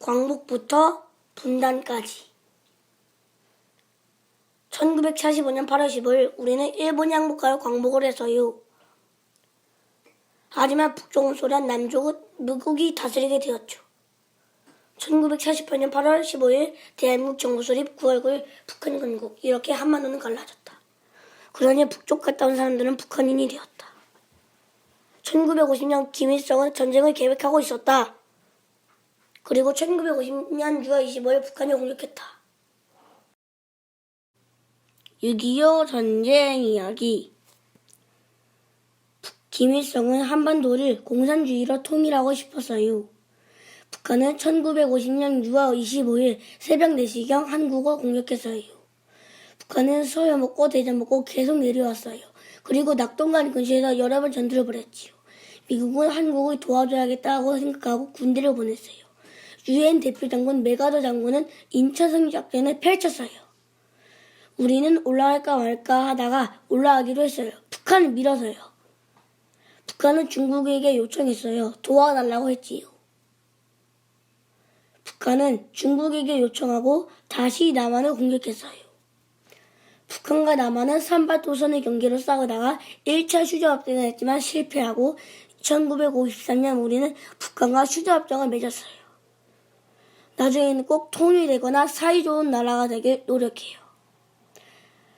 광복부터 분단까지. 1945년 8월 15일 우리는 일본 양복하여 광복을 했어요. 하지만 북쪽은 소련, 남쪽은 미국이 다스리게 되었죠. 1948년 8월 15일 대한민국 정부 수립 9월 9일 북한 건국 이렇게 한반도는 갈라졌다. 그러니 북쪽 갔다 온 사람들은 북한인이 되었다. 1950년 김일성은 전쟁을 계획하고 있었다. 그리고 1950년 6월 25일 북한이 공격했다. 6.25 전쟁 이야기 김일성은 한반도를 공산주의로 통일하고 싶었어요. 북한은 1950년 6월 25일 새벽 4시경 한국을 공격했어요. 북한은 서해 먹고 대전 먹고 계속 내려왔어요. 그리고 낙동강 근처에서 여러 번 전투를 벌였지요. 미국은 한국을 도와줘야겠다고 생각하고 군대를 보냈어요. 유엔 대표 장군 메가더 장군은 인차성 작전을 펼쳤어요. 우리는 올라갈까 말까 하다가 올라가기로 했어요. 북한을 밀어서요. 북한은 중국에게 요청했어요. 도와달라고 했지요. 북한은 중국에게 요청하고 다시 남한을 공격했어요. 북한과 남한은 산바도선의 경계로 싸우다가 1차 휴전합동을 했지만 실패하고 1953년 우리는 북한과 휴전합동을 맺었어요. 나중에는 꼭 통일되거나 사이좋은 나라가 되길 노력해요.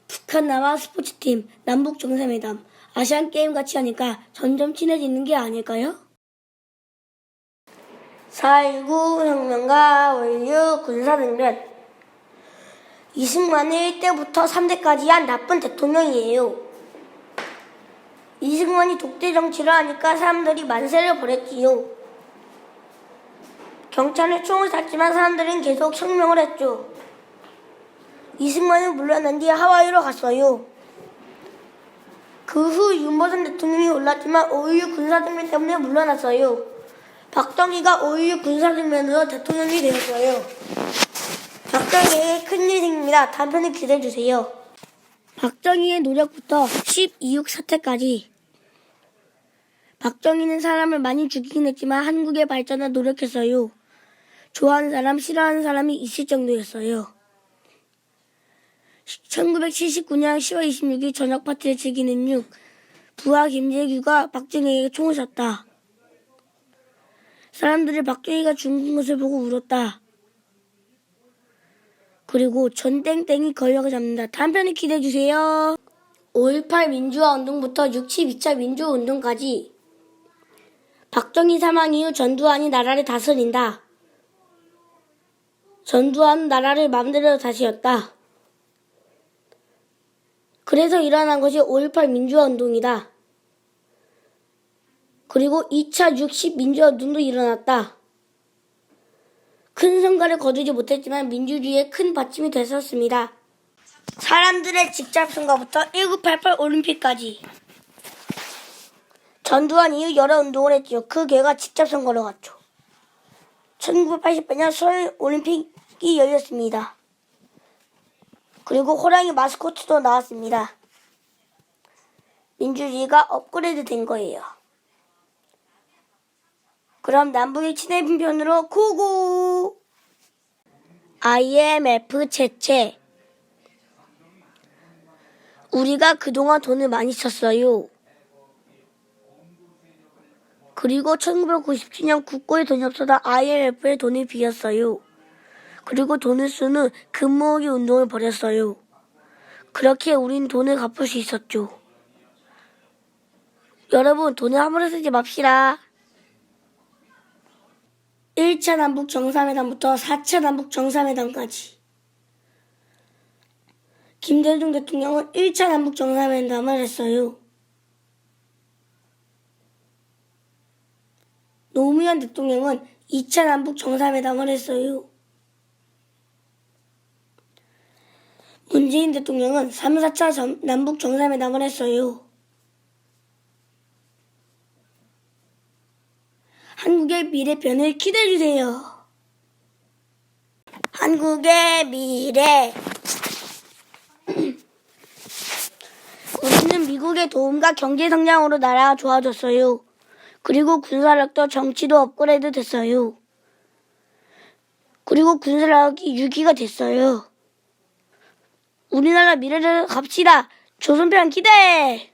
북한 남아 스포츠팀, 남북 정상회담, 아시안 게임 같이 하니까 점점 친해지는 게 아닐까요? 4.19 혁명과 원류 군사등변 이승만은 1대부터 3대까지 한 나쁜 대통령이에요. 이승만이 독재 정치를 하니까 사람들이 만세를 벌였지요. 경찰은 총을 쐈지만 사람들은 계속 혁명을 했죠. 이승만은 물러난 뒤 하와이로 갔어요. 그 후 윤보선 대통령이 올랐지만 5.16 군사등변 때문에 물러났어요. 박정희가 5.16 군사등변으로 대통령이 되었어요. 박정희에게 큰일이 생깁니다. 단편을 기대해주세요. 박정희의 노력부터 12.6 사태까지 박정희는 사람을 많이 죽이긴 했지만 한국의 발전에 노력했어요. 좋아하는 사람, 싫어하는 사람이 있을 정도였어요. 1979년 10월 26일 저녁 파티를 즐기는 중 부하 김재규가 박정희에게 총을 쐈다. 사람들이 박정희가 죽은 것을 보고 울었다. 그리고 전땡땡이 권력을 잡는다. 단편을 기대해주세요. 5.18 민주화 운동부터 62차 민주화 운동까지 박정희 사망 이후 전두환이 나라를 다스린다. 전두환은 나라를 마음대로 다스렸다. 그래서 일어난 것이 5.18 민주화 운동이다. 그리고 2차 60 민주화 운동도 일어났다. 큰 성과를 거두지 못했지만 민주주의에 큰 받침이 됐었습니다. 사람들의 직접 선거부터 1988 올림픽까지 전두환 이후 여러 운동을 했죠. 그 결과 직접 선거로 갔죠. 1988년 서울 올림픽 이 열렸습니다. 그리고 호랑이 마스코트도 나왔습니다. 민주주의가 업그레이드 된 거예요. 그럼 남북의 친해진 편으로 고고! IMF 채채. 우리가 그동안 돈을 많이 썼어요. 그리고 1997년 국고에 돈이 없어서 IMF에 돈을 빌렸어요. 그리고 돈을 쓰는 금모으기 운동을 벌였어요. 그렇게 우린 돈을 갚을 수 있었죠. 여러분, 돈을 함부로 쓰지 맙시다. 1차 남북 정상회담부터 4차 남북 정상회담까지. 김대중 대통령은 1차 남북 정상회담을 했어요. 노무현 대통령은 2차 남북 정상회담을 했어요. 문재인 대통령은 3, 4차 전- 남북 정상회담을 했어요. 한국의 미래편을 기대해주세요. 한국의 미래. 우리는 미국의 도움과 경제 성장으로 나라가 좋아졌어요. 그리고 군사력도 정치도 업그레이드 됐어요. 그리고 군사력이 6위가 됐어요. 우리나라 미래를 갑시다. 조선편 기대!